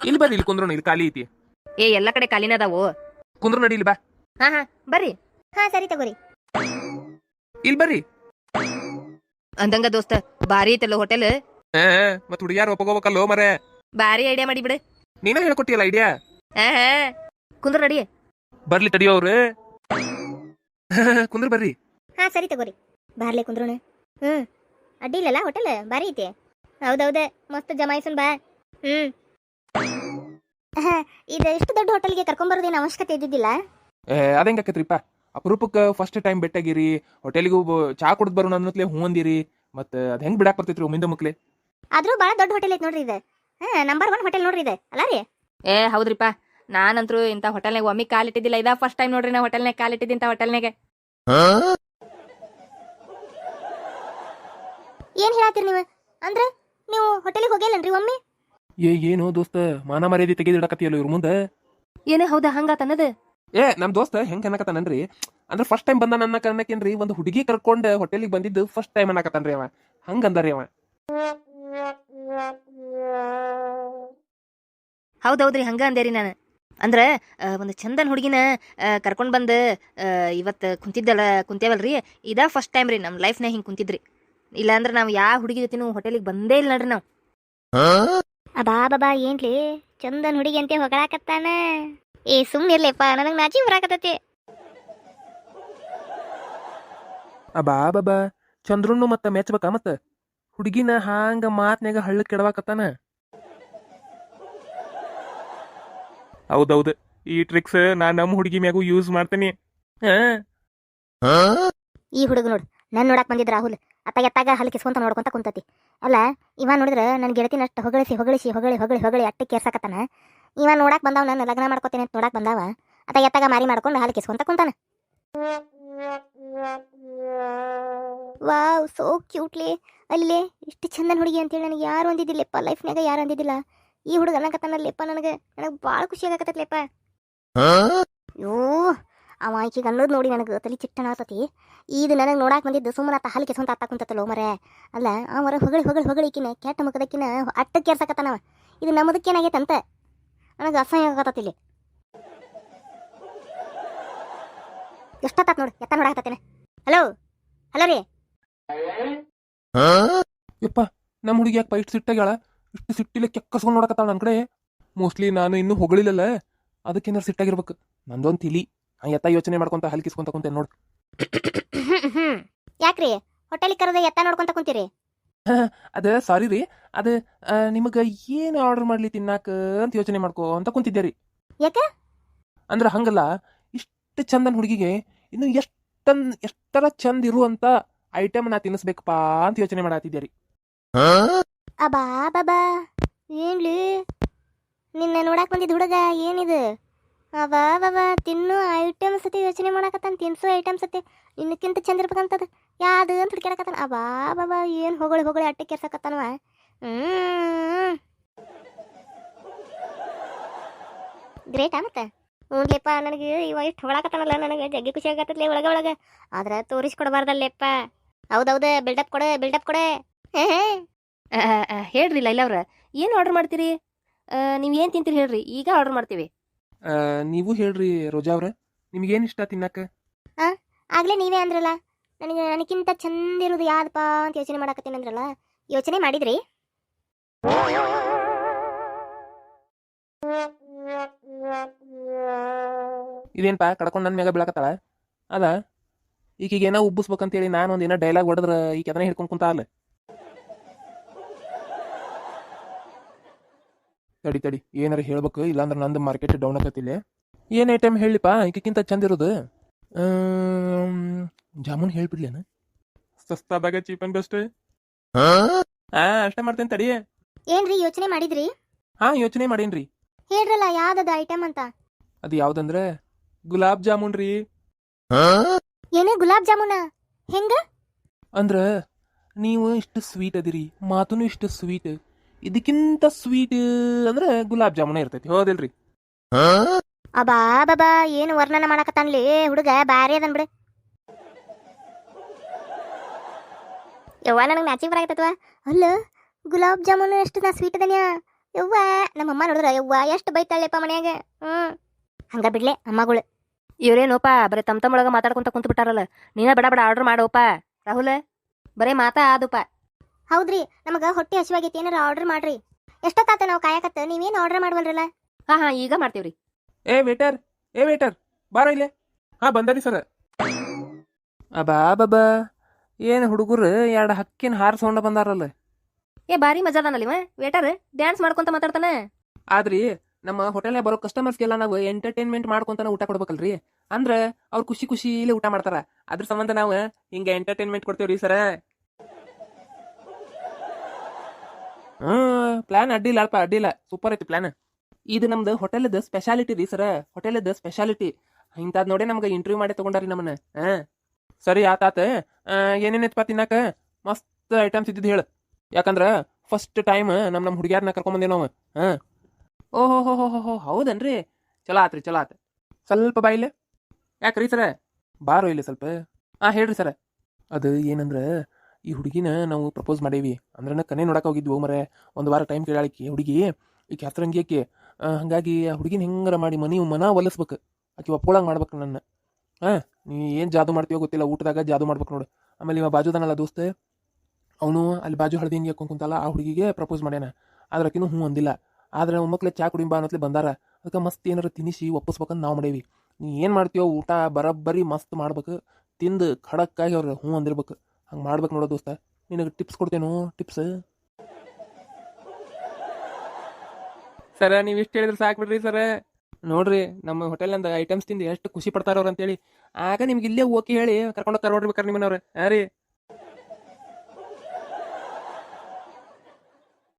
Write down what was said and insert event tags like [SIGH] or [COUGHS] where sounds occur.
ಇಲ್ಲಿ ಬರ್ರಿ ಇಲ್ಲಿ ಕುಂದ್ರು ಇಲ್ಲಿ ಖಾಲಿ ಐತಿ. ಏ ಎಲ್ಲ ಕಡೆ ಖಾಲಿನ ಅದಾವು. ಕುಂದ್ರು ನಡಿ ಇಲ್ಲಿ ಬಾ. ಹಾ ಹಾ ಬರ್ರಿ. ಹಾ ಸರಿ ತಗೋರಿ. ಇಲ್ಲಿ ಬರ್ರಿ. ಅಂದಂಗ ದೋಸ್ತ ಬಾರಿ ಐತಲ್ಲ ಹೋಟೆಲ್. ಹಾ ಮತ್ ಹುಡುಗ್ಯಾರ ಒಪ್ಪಗೋಬೇಕಲ್ಲೋ ಮರೆ. ಬಾರಿ ಐಡಿಯಾ ಮಾಡಿ ಬಿಡು. ನೀನೇ ಹೇಳ್ಕೊಟ್ಟಿಯಲ್ಲ ಐಡಿಯಾ ಹಾ ಹಾ. ಕುಂದ್ರ ನಡಿ. ಬರ್ಲಿ ತಡಿಯೋ ಅವ್ರು. ಕುಂದ್ರ ಬರ್ರಿ. ಹಾ ಸರಿ ತಗೋರಿ. ಬಾರ್ಲೆ ಕುಂದ್ರೋಣ. ಹ್ಮ್. ಅಡ್ಡಿ ಇಲ್ಲಲ್ಲ ಹೋಟೆಲ್ ಬಾರಿ ಐತಿ. ಹೌದೌದ ಮಸ್ತ್ ಜಮಾಯಿಸನ್ ಬಾ. ಹ್ಮ್. ಇದು ಇಷ್ಟು ದೊಡ್ಡ ಹೋಟೆಲ್ಗೆ ಕರ್ಕೊಂಬರೋದೇನು ಅವಶ್ಯಕತೆ ಇದ್ದಿದ್ದಿಲ್ಲ? ಏ, ಅದಂಗ್ ಆಕತ್ರಿಪ್ಪ ಅಪರೂಪಕ್ಕೆ ಫಸ್ಟ್ ಟೈಮ್ ಬೆಟ್ಟಾಗಿರಿ ಹೋಟೆಲ್ಗೂ ಚಾ ಕುಡ್ದು ಬರೋಣ ಅನ್ನತ್ಲೆ ಹೂ ಅಂದಿರಿ. ಮತ್ತ ಅದ್ ಹೆಂಗ್ ಬಿಡಾಕ್ ಬರ್ತೈತ್ರಿ ಒಮ್ಮಿಂದ ಮುಕ್ಲೆ ಆದ್ರೂ ಭಾಳ ದೊಡ್ಡ ಹೋಟೆಲ್ ಐತಿ ನೋಡ್ರಿ ಇದು. ಹಾಂ ನಂಬರ್ ಒನ್ ಹೋಟೆಲ್ ನೋಡ್ರಿ ಇದು. ಅಲ್ಲ ರೀ? ಏ ಹೌದ್ರಿಪ್ಪ ನಾನಂತ್ರು ಇಂಥ ಹೋಟೆಲ್ನಾಗ ಒಮ್ಮೆ ಕಾಲಿಟ್ಟಿದ್ದಿಲ್ಲ ಇದಾ ಫಸ್ಟ್ ಟೈಮ್ ನೋಡ್ರಿ ನಾ ಹೋಟೆಲ್ನಾಗ ಕಾಲಿಟ್ಟಿದ್ದಿ ಇಂಥ ಹೋಟೆಲ್ನಾಗೆ ಏನ್ ಹೇಳತ್ತೀರಿ ನೀವು? ಅಂದ್ರೆ ನೀವು ಹೋಟೆಲಿಗೆ ಹೋಗಿಲ್ಲನ್ರಿ ಒಮ್ಮೆ? ಏ ಏನು ದೋಸ್ತ? ಮಾನ ಮರ್ಯಾದೆ ತೆಗೆದಿಡಕತ್ತಿಯಲ್ಲ ಇವ್ರ ಮುಂದೆ? ಏನೇ ಹೌದಾ? ಹಂಗಾತನದ? ಏ ನಮ್ ದೋಸ್ತ ಹೆಂಗ್ ಅನ್ನಕತ್ತಾನನ್ರಿ ಅಂದ್ರೆ ಫಸ್ಟ್ ಟೈಮ್ ಬಂದ ನನ್ನ ಕಾರಣಕ್ಕೇನ್ರಿ? ಒಂದು ಹುಡುಗಿ ಕರ್ಕೊಂಡ್ ಹೋಟೆಲಿಗೆ ಬಂದಿದ್ದು ಫಸ್ಟ್ ಟೈಮ್ ಅನ್ನಕತ್ತಾನ್ರಿ ಅವ. ಹಂಗ ಅಂದಾರಿ ಅವ. ಹೌದೌದ್ರಿ ಹಂಗ ಅಂದೇರಿ ನಾನು. ಅಂದ್ರ ಆ, ಒಂದು ಚಂದನ್ ಹುಡುಗಿನ ಕರ್ಕೊಂಡ್ ಬಂದು ಆ, ಇವತ್ತು ಕುಂತಿದ್ದಲ್ಲ ಕುಂತೇವಲ್ರಿ ಇದ ಫಸ್ಟ್ ಟೈಮ್ ರೀ ನಮ್ಮ ಲೈಫ್ನಾಗ ಹಿಂಗೆ ಕುಂತಿದ್ರಿ. ಇಲ್ಲಾಂದ್ರೆ ನಾವು ಯಾವ ಹುಡುಗಿ ಜೊತೆನೂ ಹೋಟೆಲಿಗೆ ಬಂದೇ ಇಲ್ಲ ನೋಡ್ರಿ ನಾವು ಅಬಾ ಬಾಬಾ ಏನ್ಲಿ? ಚಂದನ್ ಹುಡುಗಿ ಅಂತ ಹೊಗಳಾಕತ್ತಾನ. ಏ ಸುಮ್ನೆ ಇರ್ಲಿಪ್ಪ ನನಗ್ ನಾಚಿ ಬರಾಕತ್ತೈತಿ. ಅಬಾ ಬಾಬಾ ಚಂದ್ರನ್ನು ಮತ್ತ ಮೆಚ್ಬೇಕಾ ಮತ್ತ? ಹುಡುಗಿನ ಹಾಂಗ ಮಾತ್ನ್ಯಾಗ ಹಳ್ಳ ಕೆಡವಾಕತ್ತಾನ? ಹೌದೌದು ಈ ಟ್ರಿಕ್ಸ್ ನಾ ನಮ್ಮ ಹುಡುಗಿ ಮ್ಯಾಗೂ ಯೂಸ್ ಮಾಡ್ತೇನಿ. ಹಾ? ಈ ಹುಡುಗ ನೋಡು ನನ್ ನೋಡಕ್ ಬಂದಿದ್ ರಾಹುಲ್ ಅತ್ತಾಗ ಎತ್ತಾಗ ಹಲ್ಕಿಸ್ಕೊಂತ ನೋಡ್ಕೊಂತ ಕುಂತತಿ. ಅಲ್ಲ ಇವ ನೋಡಿದ್ರೆ ನನ್ನ ಗೆಳತಿನ ಅಷ್ಟು ಹೊಗಳಿಸಿ ಹೊಗಳಿಸಿ ಹೊಗಳಿ ಹೊಗಳಿ ಹೊಗಳಿ ಅಟ್ಟೆ ಕೇರ್ಸಕತ್ತಾನ. ಇವ ನೋಡಕ್ಕೆ ಬಂದಾವ ನನ್ನ ಲಗ್ನ ಮಾಡ್ಕೊತೇನೆ ಅಂತ ನೋಡಕ್ಕೆ ಬಂದಾವ. ಅದ ಎತ್ತಾಗ ಮಾರಿ ಮಾಡ್ಕೊಂಡು ಹಾಲು ಕಿಸ್ಕೊಂತ ಕುಂತಾನ. ವಾವ್ ಸೋ ಕ್ಯೂಟ್ಲಿ ಅಲ್ಲೇ ಇಷ್ಟು ಚಂದನ ಹುಡುಗಿ ಅಂತೇಳಿ ನನಗೆ ಯಾರು ಅಂದಿದ್ದಿಲ್ಲಪ್ಪ. ಲೈಫ್ನಾಗ ಯಾರು ಅಂದಿದ್ದಿಲ್ಲ. ಈ ಹುಡುಗ ಅನ್ನಕತ್ತಾನಲ್ಲಪ್ಪ ನನಗೆ. ನನಗೆ ಭಾಳ ಖುಷಿ ಆಗಕತ್ತೈತ್ಲೆಪ್ಪ. ಯೋ ಅವ ಈಕಿಗೆ ಅನ್ನೋದು ನೋಡಿ ನನಗೆ ತಲೆ ಚಿಟ್ಟಣ ಆತತಿ. ಇದು ನನಗೆ ನೋಡಕ್ಕೆ ಬಂದಿದ್ದು ಸುಮ್ಮನೆ ಆತ ಹಲ್ ಕೆಸ್ಕೊಂತ ಆತ ಕುಂತತ್ತಲ್ಲೋ ಮರೆ. ಅಲ್ಲ ಅವರ ಹೊಗಳಿ ಹೊಗಳಿ ಹೊಗಳಿಕಿನ ಕೆಟ್ಟ ಮುಖದಕ್ಕಿನ ಅಟ್ಟ ಕೇರ್ಸಕತ್ತಾನವ ಇದು ನಮ್ಮದಕ್ಕೇನಾಗೈತಂತ ನನಗೆ ಅಸಹ್ಯ ಆಗತ್ತತಿ ಇಲ್ಲಿ. ಎಷ್ಟೊತ್ತಾತ್ ನೋಡಿ ಎತ್ತ ನೋಡಾಕತ್ತೇನೆ ಹಲೋ ಹಲೋ ರೀ. ಯಪ್ಪ ನಮ್ಮ ಹುಡುಗಿ ಯಾಕೆ ಪೈಟ್ ಸಿಟ್ಟಾಗ್ಯಾಳ? ಇಷ್ಟು ಸಿಟ್ಟಿಲ್ಲ ಕೆಕ್ಕಸ್ಕೊಂಡು ನೋಡಕತ್ತಾಳ ನನ್ನ ಕಡೆ. ಮೋಸ್ಟ್ಲಿ ನಾನು ಇನ್ನೂ ಹೊಗಳಿಲ್ಲಲ್ಲ ಅದಕ್ಕೇನಾರು ಸಿಟ್ಟಾಗಿರ್ಬೇಕು. ನಂದೊಂದು ತಿಳಿ. ಎತ್ತ ಯೋಚನೆ ಮಾಡ್ಕೊಂತ ಹಲ್ಕಿಸ್ಕೊಂತ ಕುಂತೆ ನೋಡು. [COUGHS] ಯಾಕ್ರಿ? ಹೋಟೆಲ್ ಕರೆದ ಎತ್ತ ನೋಡ್ಕೊಂತ ಕುಂತೀರಿ? ಅದ ಸಾರಿ ರೀ. ಅದ ನಿಮಗೆ ಏನು ಆರ್ಡರ್ ಮಾಡ್ಲಿ ತಿನ್ನಾಕ ಅಂತ ಯೋಚನೆ ಮಾಡ್ಕೋ ಅಂತ ಕುಂತಿದ್ದೆ ರೀ. ಯಾಕ? ಅಂದ್ರ ಹಂಗಲ್ಲ ಇಷ್ಟು ಚಂದನ್ ಹುಡುಗಿಗೆ ಇನ್ನು ಎಷ್ಟನ್ ಎಷ್ಟರ ಚಂದ ಇರುವಂತ ಐಟಮ್ ನಾ ತಿನ್ನಿಸ್ಬೇಕಪ್ಪ ಅಂತ ಯೋಚನೆ ಮಾಡತ್ತಿದ್ದೆ ರೀ. ಅಬಾ ಬಾಬಾ ಏನ್ಲಿ? ನಿನ್ನ ನೋಡಾಕ್ ಬಂದಿದ್ದ ಹುಡುಗ ಏನಿದು? ಅಬಾ ಬಾಬಾ ತಿನ್ನು ಐಟಮ್ಸ್ ಸತಿ ಯೋಚನೆ ಮಾಡಕತ್ತಾನ, ತಿನ್ಸೋ ಐಟಮ್ಸ್ ಸತಿ. ಇನ್ನಕ್ಕಿಂತ ಚಂದ ಇರ್ಬೇಕಂತದ. ಯಾವ್ದು ಅಂತ ಹುಡ್ಕ್ಯಾಡಕತ್ತಾನ. ಅಬಾ ಬಾಬಾ ಏನು ಹೊಗಳಿ ಹೊಗಳಿ ಅಟ್ಟೆ ಕೆರ್ಸಕತ್ತಾನವ ಗ್ರೇಟ್ ಗ್ರೇಟಾ ಮತ್ತೆ? ಹ್ಞೂನ್ಲೆಪ್ಪ ನನಗೆ ಇವ ಇಷ್ಟು ಹೊಳಕತ್ತಾನಲ್ಲ ನನಗೆ ಜಗ್ಗಿ ಖುಷಿ ಆಗತ್ತಲ್ಲ ಒಳಗೆ ಒಳಗೆ. ಆದ್ರೆ ತೋರಿಸ್ಕೊಡ್ಬಾರ್ದಲ್ಲೆಪ್ಪ. ಹೌದೌದು ಬಿಲ್ಡಪ್ ಕೊಡೆ ಬಿಲ್ಡಪ್ ಕೊಡೆ. ಹೇಳ್ರಿ ಲೈಲಾ ಅವ್ರ ಏನು ಆರ್ಡರ್ ಮಾಡ್ತೀರಿ? ನೀವು ಏನು ತಿಂತೀರಿ ಹೇಳ್ರಿ? ಈಗ ಆರ್ಡರ್ ಮಾಡ್ತೀವಿ. ನೀವು ಹೇಳ್ರಿ ರೋಜಾ ಅವ್ರೆ. ನಿಮ್ಗೆ ಏನ್ ಇಷ್ಟ ತಿನ್ನಾಕ ಆಗ್ಲೇ ನೀವೇ ಅಂದ್ರಲ್ಲ. ನನಗೆ ನನಗಿಂತ ಚಂದ ಇರೋದು ಯಾವ್ದಪ್ಪ ಅಂತ ಯೋಚನೆ ಮಾಡಕತ್ತೀನಿ ಅಂದ್ರಲ್ಲ. ಯೋಚನೆ ಮಾಡಿದ್ರಿ? ಇದೇನ್ಪ ಕಡ್ಕೊಂಡು ನನ್ ಮ್ಯಾಗ ಬೀಳಕತ್ತಾಳ? ಅದ? ಈಗೀಗ ಏನೋ ಉಬ್ಬಿಸ್ಬೇಕಂತೇಳಿ ನಾನು ಒಂದಿನ ಏನೋ ಡೈಲಾಗ್ ಹೊಡೆದ್ರೆ ಈಗ ಅದನ್ನ ಹಿಡ್ಕೊಂಡ್ ಕುಂತ ಅಲ್ಲ ತಡಿ ತಡಿ. ಏನಾರ ಹೇಳ್ಬೇಕು? ಇಲ್ಲಾಂದ್ರೆ ನಂದು ಮಾರ್ಕೆಟ್ ಡೌನ್ ಆಗತ್ತಿಲ್ಲ ಏನ್ ಐಟಮ್ ಹೇಳಿಪ್ಪ? ಇಕ್ಕಿಂತ ಚಂದ ಇರೋದು. ಜಾಮೂನ್ ಹೇಳ್ಬಿಡ್ಲೇನ ಸಸ್ತಾದಾಗ ಚೀಪ್ ಅಂಡ್ ಬೆಸ್ಟ್ ಹಾ ಅಷ್ಟೇ ಮಾಡ್ತೇನೆ ತಡಿ. ಏನ್ರಿ ಯೋಚನೆ ಮಾಡಿದ್ರಿ? ಹಾ ಯೋಚನೆ ಮಾಡೇನ್ರಿ. ಹೇಳ್ರಲ್ಲ ಯಾವ್ದದ ಐಟಮ್ ಅಂತ? ಅದು ಯಾವ್ದಂದ್ರೆ ಗುಲಾಬ್ ಜಾಮೂನ್ ರೀ. ಏನೇ ಗುಲಾಬ್ ಜಾಮೂನ? ಹೆಂಗ? ಅಂದ್ರ ನೀವು ಇಷ್ಟು ಸ್ವೀಟ್ ಅದಿರಿ ಮಾತುನು ಇಷ್ಟು ಸ್ವೀಟ್ ಇದಕ್ಕಿಂತ ಸ್ವೀಟ್ ಅಂದ್ರೆ ಗುಲಾಬ್ ಜಾಮೂನ್ ಇರ್ತೈತಿ. ಹೌದಿಲ್ರಿ? ಅಬಾ ಬಾಬಾ ಏನು ವರ್ಣನ ಮಾಡಕತ್ತಾನ್ಲಿ ಹುಡುಗ? ಬ್ಯಾರೆ ಅದನ್ ಬಿಡು. ಯವ್ವ ನನಗೆ ಮ್ಯಾಚಿಂಗ್ ಬರಾಕತ್ತವ ಅಲ್ಲ ಗುಲಾಬ್ ಜಾಮೂನ್ ಎಷ್ಟು ನಾ ಸ್ವೀಟ್ ಅದನ್ಯಾ? ಯವ್ವ ನಮ್ಮಮ್ಮ ನೋಡಿದ್ರ ಯವ್ವ ಎಷ್ಟು ಬೈತಾಳೆಪ್ಪ ಮನ್ಯಾಗ? ಹ್ಮ್. ಹಂಗ ಬಿಡ್ಲೆ ಅಮ್ಮಗಳು. ಇವ್ರೇನೋಪ ಬರೀ ತಮ್ ತಮ್ಮೊಳಗ ಮಾತಾಡ್ಕೊಂತ ಕುಂತ ಬಿಟ್ಟಾರಲ್ಲ ನೀನ ಬೇಡ ಬಡ ಆರ್ಡರ್ ಮಾಡೋಪ ರಾಹುಲ್ ಬರೇ ಮಾತಾ ಆದುಪ ಹೌದ್ರಿ ನಮಗ ಹೊಟ್ಟೆ ಹಸಿವಾಗೈತಿ ಏನಾರ ಆರ್ಡರ್ ಮಾಡ್ರಿ. ಎಷ್ಟೊತ್ತಾತ ನಾವು ಕಾಯಕತ್ತ ನೀವೇನು ಆರ್ಡರ್ ಮಾಡ್ವಲ್ರಲ್ಲ? ಹಾ ಹಾ ಈಗ ಮಾಡ್ತೀವ್ರಿ. ಏ ವೇಟರ್ ಏ ವೇಟರ್ ಬಾರ ಇಲ್ಲೇ. ಹಾ ಬಂದರಿ ಸರ್ ಅಬಾ ಬಾಬಾ ಏನು ಹುಡುಗರು ಎರಡು ಹಕ್ಕಿನ ಹಾರ ಸೊಂಡ ಬಂದಾರಲ್ಲ. ಏ ಬಾರಿ ಮಜಾದಾನಲ್ಲಿ ವೇಟರ್ ಡ್ಯಾನ್ಸ್ ಮಾಡ್ಕೊಂತ ಮಾತಾಡ್ತಾನೆ? ಆದ್ರಿ ನಮ್ಮ ಹೋಟೆಲ್ನಾಗ ಬರೋ ಕಸ್ಟಮರ್ಸ್ಗೆಲ್ಲ ನಾವು ಎಂಟರ್ಟೈನ್ಮೆಂಟ್ ಮಾಡ್ಕೊಂತಾನೆ ಊಟ ಕೊಡ್ಬೇಕಲ್ರಿ. ಅಂದ್ರೆ ಅವ್ರು ಖುಷಿ ಖುಷಿಲೇ ಊಟ ಮಾಡ್ತಾರ. ಅದ್ರ ಸಂಬಂಧ ನಾವು ಹಿಂಗೆ ಎಂಟರ್ಟೈನ್ಮೆಂಟ್ ಕೊಡ್ತೇವ್ರಿ ಸರ ಹ್ಮ್ ಪ್ಲಾನ್ ಅಡ್ಡಿಲ್ಲ ಅಲ್ಪ, ಅಡ್ಡಿಲ್ಲ. ಸೂಪರ್ ಐತಿ ಪ್ಲಾನ್ ಇದು ನಮ್ದು ಹೋಟೆಲ್ದ ಸ್ಪೆಷಾಲಿಟಿ ರೀ ಸರ ಹೋಟೆಲ್ದ ಸ್ಪೆಷಾಲಿಟಿ ಇಂಥದ್ ನೋಡಿ ನಮ್ಗೆ ಇಂಟರ್ವ್ಯೂ ಮಾಡಿ ತಗೊಂಡಾರಿ ನಮ್ಮನ್ನ. ಹಾ. ಸರಿ ಆತಾತ ಏನೇನೈತಪ್ಪ ತಿನ್ನಾಕ? ಮಸ್ತ್ ಐಟಮ್ಸ್ ಇದ್ದಿದ್ದು ಹೇಳು. ಯಾಕಂದ್ರ ಫಸ್ಟ್ ಟೈಮ್ ನಮ್ಮ ನಮ್ಮ ಹುಡುಗ್ಯಾರನ್ನ ಕರ್ಕೊಂಬಂದೇವ್ ನಾವು. ಹಾ. ಓಹೋ, ಹೋ ಹೋ ಹೋ ಹೋ, ಹೌದನ್ರಿ? ಚಲೋ ಆತ್ರಿ, ಚಲೋ ಆತ. ಸ್ವಲ್ಪ ಬಾಯಿಲೆ ಯಾಕ್ರಿ ಸರ ಬಾರೋ ಇಲ್ಲಿ ಸ್ವಲ್ಪ. ಹಾಂ ಹೇಳ್ರಿ ಸರ ಅದು ಏನಂದ್ರ ಈ ಹುಡುಗಿನ ನಾವು ಪ್ರಪೋಸ್ ಮಾಡೇವಿ. ಅಂದ್ರೆ ಕನೆ ನೋಡಕ್ಕೆ ಹೋಗಿದ್ವಿ ಮರೆ. ಒಂದು ವಾರ ಟೈಮ್ ಕೇಳಾಳಿಕಿ ಹುಡುಗಿ ಈ ಆಕಿ ಆ, ಹಂಗಾಗಿ ಆ ಹುಡುಗಿನ ಹೆಂಗಾರ ಮಾಡಿ ಮನಿ ಮನ ಒಲಿಸ್ಬೇಕು. ಆಕೆ ಒಪ್ಕೊಳಂಗ್ ಮಾಡ್ಬೇಕು ನನ್ನ ಹಾಂ ನೀ ಏನು ಜಾದು ಮಾಡ್ತೀವೋ ಗೊತ್ತಿಲ್ಲ. ಊಟದಾಗ ಜಾದು ಮಾಡ್ಬೇಕು ನೋಡು. ಆಮೇಲೆ ಇವ ಬಾಜುದನಲ್ಲ ದೋಸ್ತ ಅವನು ಅಲ್ಲಿ ಬಾಜು ಹಳದಿ ಹಿಂಗೆ ಹಾಕೊಂಡು ಕುಂತಲ್ಲ ಆ ಹುಡುಗಿಗೆ ಪ್ರಪೋಸ್ ಮಾಡ್ಯಾನ. ಆದ್ರೆ ಆಕಿನೂ ಹ್ಞೂ ಅಂದಿಲ್ಲ. ಆದ್ರೆ ಮಕ್ಳು ಚಾ ಕುಡಿಂಬ ಅನ್ನೋತ್ಲೆ ಬಂದಾರ. ಅದಕ್ಕೆ ಮಸ್ತ್ ಏನಾರ ತಿನ್ನಿಸಿ ಒಪ್ಪಿಸ್ಬೇಕಂತ ನಾವು ಮಾಡೇವಿ. ನೀ ಏನು ಮಾಡ್ತೀವೋ ಊಟ ಬರಬ್ಬರಿ ಮಸ್ತ್ ಮಾಡ್ಬೇಕು. ತಿಂದು ಖಡಕ್ಕಾಗಿ ಅವ್ರಿಗೆ ಹ್ಞೂ ಅಂದಿರ್ಬೇಕು. ಹಂಗೆ ಮಾಡ್ಬೇಕು ನೋಡೋ ದೋಸ್ತ. ನಿನಗೆ ಟಿಪ್ಸ್ ಕೊಡ್ತೇನು ಟಿಪ್ಸ್ ಸರ, ನೀವು ಇಷ್ಟು ಹೇಳಿದ್ರೆ ಸಾಕು ಬಿಡ್ರಿ ಸರ. ನೋಡ್ರಿ, ನಮ್ಮ ಹೋಟೆಲ್ನಿಂದ ಐಟಮ್ಸ್ ತಿಂದು ಎಷ್ಟು ಖುಷಿ ಪಡ್ತಾರ ಅವ್ರು ಅಂತೇಳಿ. ಆಗ ನಿಮ್ಗೆ ಇಲ್ಲೇ ಓಕೆ ಹೇಳಿ ಕರ್ಕೊಂಡು ಹೋಗ್ತಾರೆ ನೋಡ್ರಿ ಬೇಕಾರೆ ನಿಮ್ಮನವ್ರು. ಹಾಂ ರೀ.